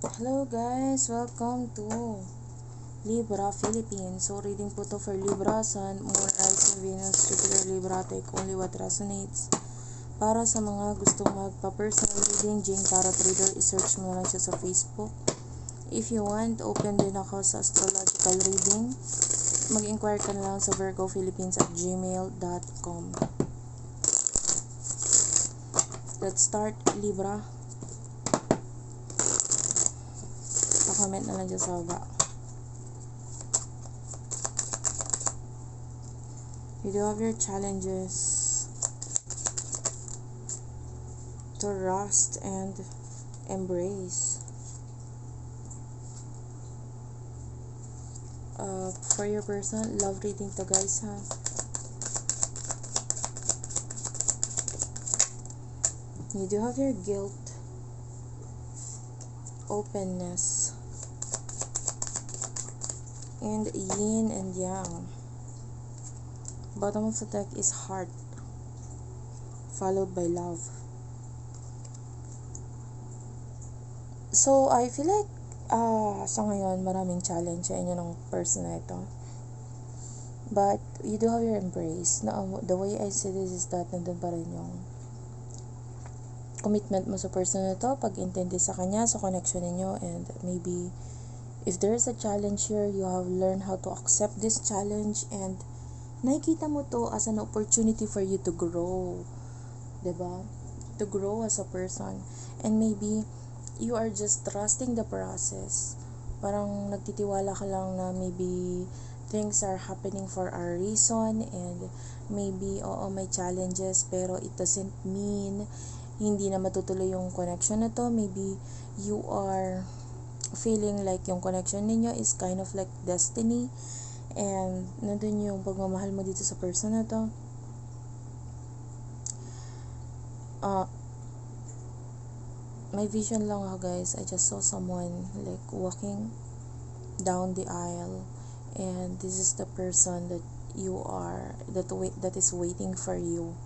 Hello guys, welcome to Libra Philippines. So reading po to for Libra, Sun, Moon, Rising, Venus, Jupiter, Libra, take only what resonates. Para sa mga gustong magpa-personal reading, Jane Tarot Reader, isearch mo lang siya sa Facebook. If you want, open din ako sa astrological reading. Mag-inquire ka lang sa virgophilippines at gmail.com. Let's start, Libra. Pa-comment na lang dyan sa baba. You do have your challenges to rust and embrace. Uh, for your person, love reading to guys ha. You do have your guilt, openness, and yin and yang. Bottom of the deck is heart, followed by love. So, I feel like, ah, sa ngayon, maraming challenge sa inyo ng person na ito. But, you do have your embrace. Na, the way I see this is that nandun pa rin yung commitment mo sa person na to, pag-intindi sa kanya, sa connection ninyo, and maybe if there is a challenge here, you have learned how to accept this challenge and nakikita mo to as an opportunity for you to grow. ba? To grow as a person. And maybe you are just trusting the process. Parang nagtitiwala ka lang na maybe things are happening for a reason and maybe oo may challenges pero it doesn't mean hindi na matutuloy yung connection na to. Maybe you are feeling like yung connection ninyo is kind of like destiny. And nandun yung pagmamahal mo dito sa person na to. Uh, my vision lang ako guys, I just saw someone like walking down the aisle. And this is the person that you are that wait that is waiting for you.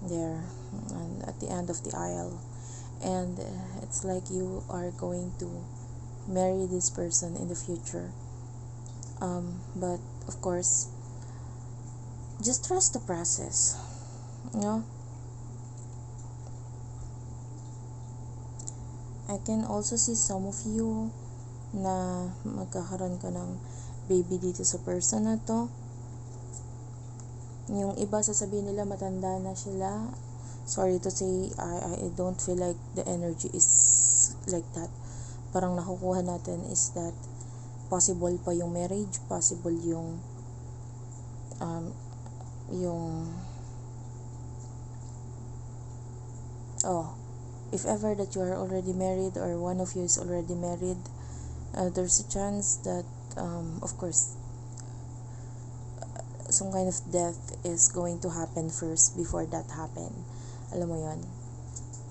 There. And at the end of the aisle and uh, it's like you are going to marry this person in the future. Um, but of course just trust the process you know? I can also see some of you na magkakaroon ka ng baby dito sa person na to. Yung iba sasabihin nila matanda na sila sorry to say I, I don't feel like the energy is like that parang nakukuha natin is that possible pa yung marriage possible yung um, yung oh if ever that you are already married or one of you is already married uh, there's a chance that um, of course some kind of death is going to happen first before that happen. Alam mo yon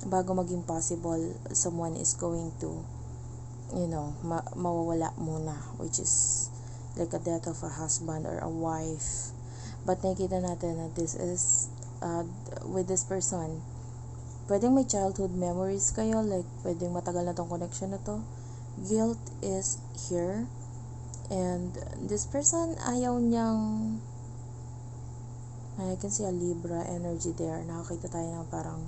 Bago maging possible, someone is going to, you know, ma- mawawala muna, which is like a death of a husband or a wife. But nakikita natin na this is, uh, with this person, pwedeng may childhood memories kayo, like pwedeng matagal na tong connection na to. Guilt is here. And this person, ayaw niyang I can see a Libra energy there. Nakakita tayo ng parang,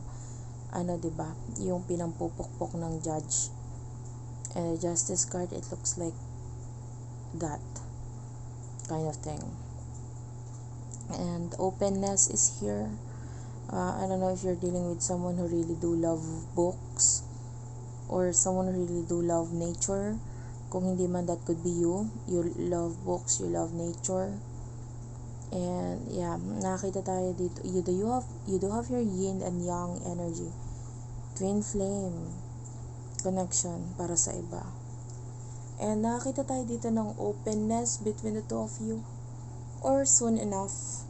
ano, 'di ba Yung pinampupukpok ng judge. And the justice card, it looks like that kind of thing. And openness is here. Uh, I don't know if you're dealing with someone who really do love books or someone who really do love nature. Kung hindi man, that could be you. You love books, you love nature And yeah, nakita tayo dito. You do you have you do have your yin and yang energy. Twin flame connection para sa iba. And nakita tayo dito ng openness between the two of you. Or soon enough,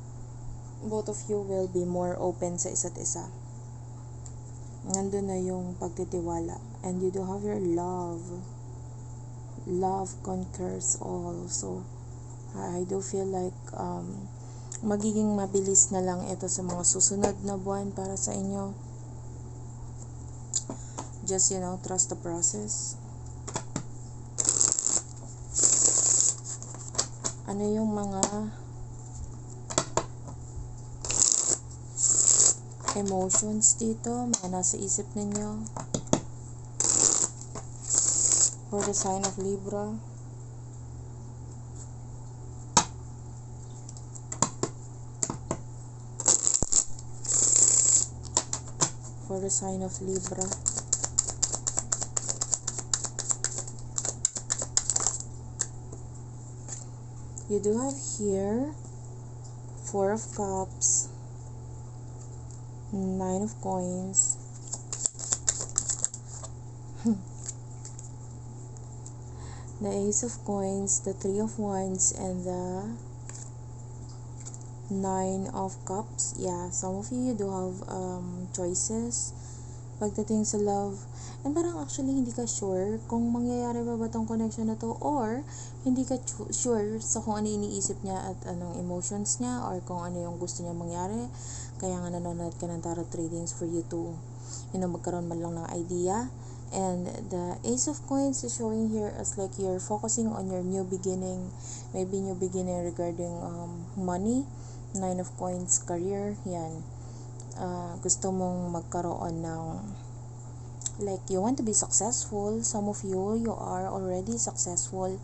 both of you will be more open sa isa't isa. Nandun na yung pagtitiwala. And you do have your love. Love conquers all. So, I do feel like um, magiging mabilis na lang ito sa mga susunod na buwan para sa inyo. just, you know, trust the process. Ano yung mga emotions dito, mga nasa isip ninyo? For the sign of Libra. For the sign of Libra. You do have here Four of Cups, Nine of Coins, the Ace of Coins, the Three of Wands, and the Nine of Cups. Yeah, some of you, you do have um, choices pagdating sa love. And parang actually hindi ka sure kung mangyayari ba ba tong connection na to or hindi ka sure sa kung ano iniisip niya at anong emotions niya or kung ano yung gusto niya mangyari. Kaya nga nanonood ka ng tarot readings for you to you know, magkaroon man lang ng idea. And the Ace of Coins is showing here as like you're focusing on your new beginning, maybe new beginning regarding um, money, Nine of Coins, career, yan. Uh, gusto mong magkaroon ng like you want to be successful. Some of you you are already successful.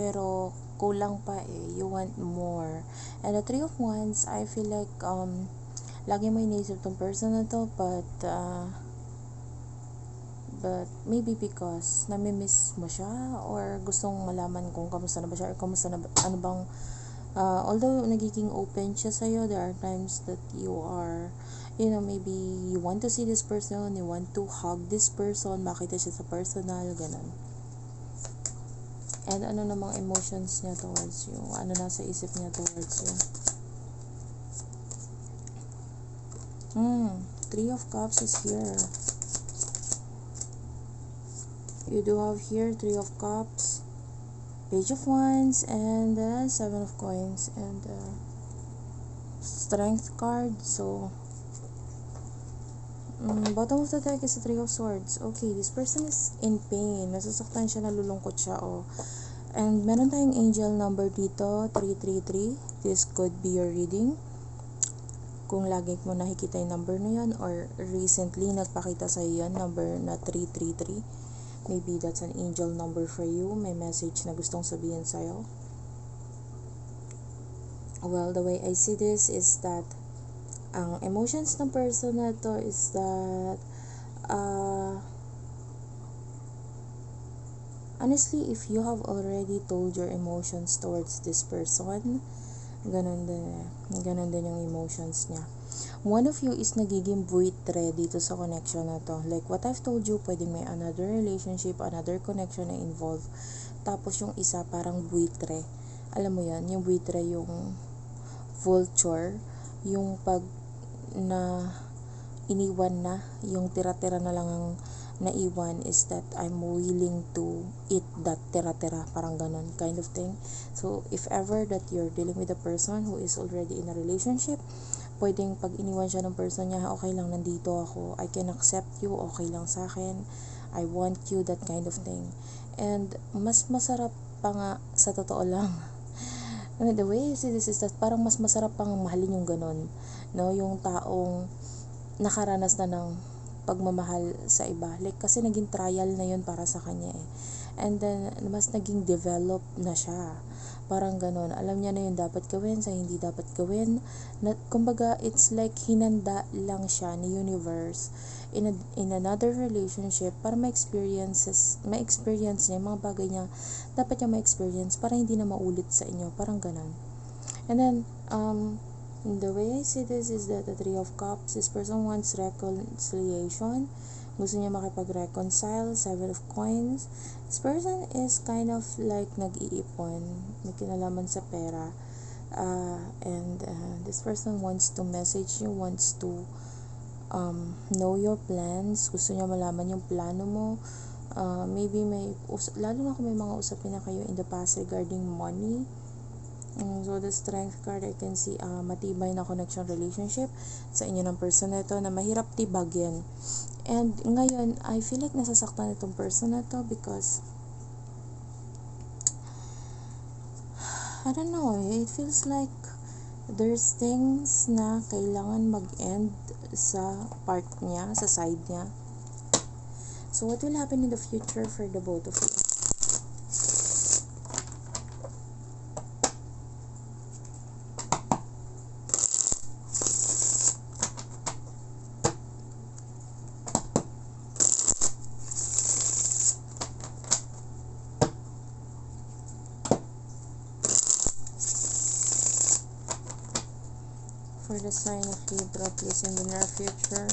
Pero kulang pa eh. You want more. And the three of wands I feel like um lagi mo iniisip tong person na to but uh, but maybe because nami-miss mo siya or gustong malaman kung kamusta na ba siya or kamusta na ba, ano bang uh, although nagiging open siya sa'yo there are times that you are you know, maybe you want to see this person, you want to hug this person, makita siya sa personal, ganun. And ano namang emotions niya towards you? Ano nasa isip niya towards you? Hmm, Three of Cups is here. You do have here Three of Cups, Page of Wands, and the Seven of Coins, and the Strength card. So, Mm, bottom of the deck is a Three of Swords. Okay, this person is in pain. Nasasaktan siya, nalulungkot siya, oh. And meron tayong angel number dito, 333. This could be your reading. Kung lagi mo nakikita yung number na yun, or recently nagpakita sa yan, number na 333. Maybe that's an angel number for you. May message na gustong sabihin sa'yo. Well, the way I see this is that ang emotions ng person na to is that uh, honestly if you have already told your emotions towards this person ganun din ganun din yung emotions niya. One of you is nagiging buitre dito sa connection na to. Like what I've told you pwedeng may another relationship another connection na involved tapos yung isa parang buitre. Alam mo yan yung buitre yung vulture yung pag na iniwan na, yung tira-tira na lang ang naiwan is that I'm willing to eat that tira-tira, parang ganon kind of thing. So, if ever that you're dealing with a person who is already in a relationship, pwedeng pag iniwan siya ng person niya, okay lang, nandito ako, I can accept you, okay lang sa akin, I want you, that kind of thing. And, mas masarap pa nga, sa totoo lang, And the way I see this is that parang mas masarap pang mahalin yung ganon. No? Yung taong nakaranas na ng pagmamahal sa iba. Like, kasi naging trial na yun para sa kanya eh. And then, mas naging develop na siya. Parang ganon. Alam niya na yung dapat gawin sa hindi dapat gawin. Na, kumbaga, it's like hinanda lang siya ni universe in, a, in another relationship para ma-experiences, ma-experience niya mga bagay niya dapat niya ma-experience para hindi na maulit sa inyo. Parang ganon. And then, um, the way I see this is that the Three of Cups, this person wants reconciliation. Gusto niya makipag-reconcile. Seven of Coins. This person is kind of like nag-iipon. May kinalaman sa pera. Uh, and uh, this person wants to message you, wants to um, know your plans. Gusto niya malaman yung plano mo. Uh, maybe may, lalo na kung may mga usapin na kayo in the past regarding money Mm, so, the strength card, I can see ah, matibay na connection relationship sa inyo ng person na ito na mahirap tibagin. And ngayon, I feel like nasasaktan itong person na to because I don't know, it feels like there's things na kailangan mag-end sa part niya, sa side niya. So, what will happen in the future for the both of you? Please in the near future.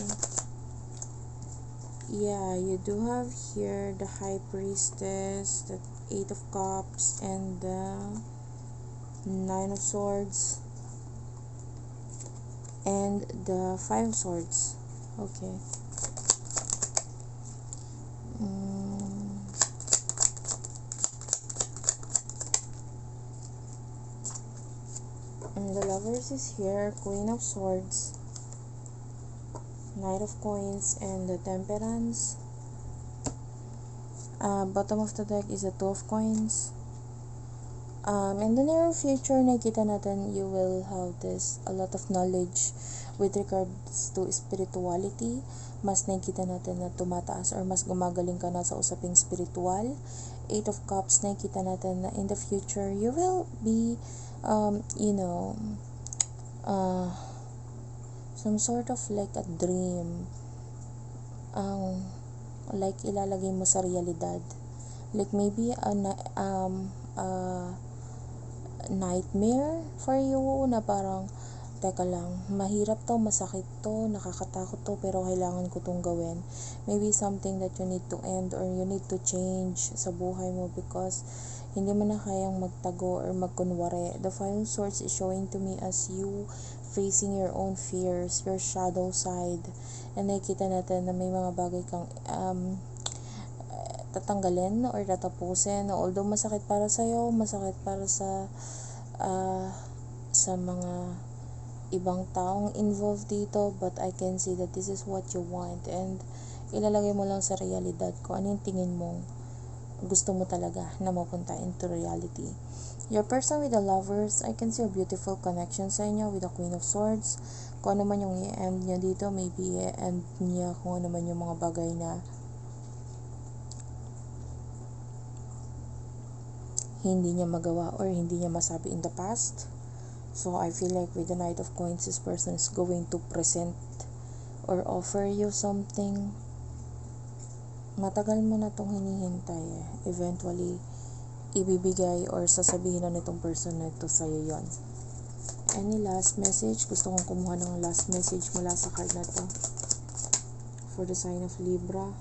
Yeah, you do have here the High Priestess, the Eight of Cups, and the Nine of Swords, and the Five of Swords. Okay. Mm. And the lovers is here, Queen of Swords, Knight of Coins, and the Temperance. Uh, bottom of the deck is the Two of Coins. Um, in the near future, nakita natin you will have this, a lot of knowledge with regards to spirituality. Mas nakita natin na tumataas or mas gumagaling ka na sa usaping spiritual. Eight of Cups, nakita natin na in the future, you will be um, you know, uh, some sort of like a dream. Ang, like, ilalagay mo sa realidad. Like, maybe, a, um, a nightmare for you na parang, teka lang, mahirap to, masakit to, nakakatakot to, pero kailangan ko tong gawin. Maybe something that you need to end or you need to change sa buhay mo because hindi mo na kayang magtago or magkunwari. The Five of Swords is showing to me as you facing your own fears, your shadow side. And nakikita natin na may mga bagay kang um, tatanggalin or tatapusin. Although masakit para sa'yo, masakit para sa ah, sa mga ibang taong involved dito but I can see that this is what you want and ilalagay mo lang sa realidad ko ano yung tingin mo gusto mo talaga na mapunta into reality. Your person with the lovers, I can see a beautiful connection sa inyo with the Queen of Swords. Kung ano man yung i-end niya dito, maybe i-end niya kung ano man yung mga bagay na hindi niya magawa or hindi niya masabi in the past. So, I feel like with the Knight of Coins, this person is going to present or offer you something matagal mo na itong hinihintay eh. Eventually, ibibigay or sasabihin na nitong person na ito sa'yo yon. Any last message? Gusto kong kumuha ng last message mula sa card na to. For the sign of Libra.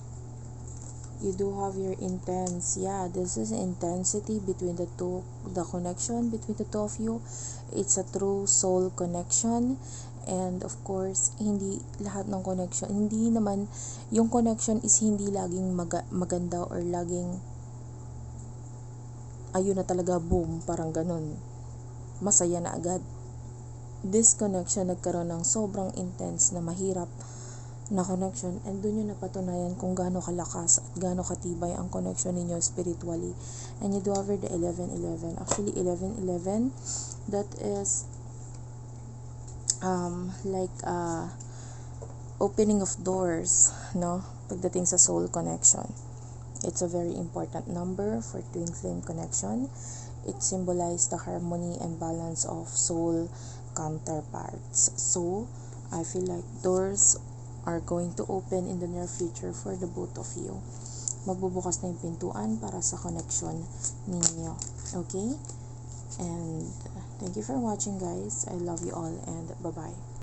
You do have your intense. Yeah, this is intensity between the two, the connection between the two of you. It's a true soul connection. And of course, hindi lahat ng connection, hindi naman, yung connection is hindi laging maga, maganda or laging, ayun na talaga, boom, parang ganun. Masaya na agad. This connection nagkaroon ng sobrang intense na mahirap na connection and doon yun napatunayan kung gaano kalakas at gaano katibay ang connection ninyo spiritually. And you do have the 11-11. Actually, 11-11, that is um, like uh, opening of doors, no? Pagdating sa soul connection. It's a very important number for twin flame connection. It symbolizes the harmony and balance of soul counterparts. So, I feel like doors are going to open in the near future for the both of you. Magbubukas na yung pintuan para sa connection ninyo. Okay? And thank you for watching guys. I love you all and bye-bye.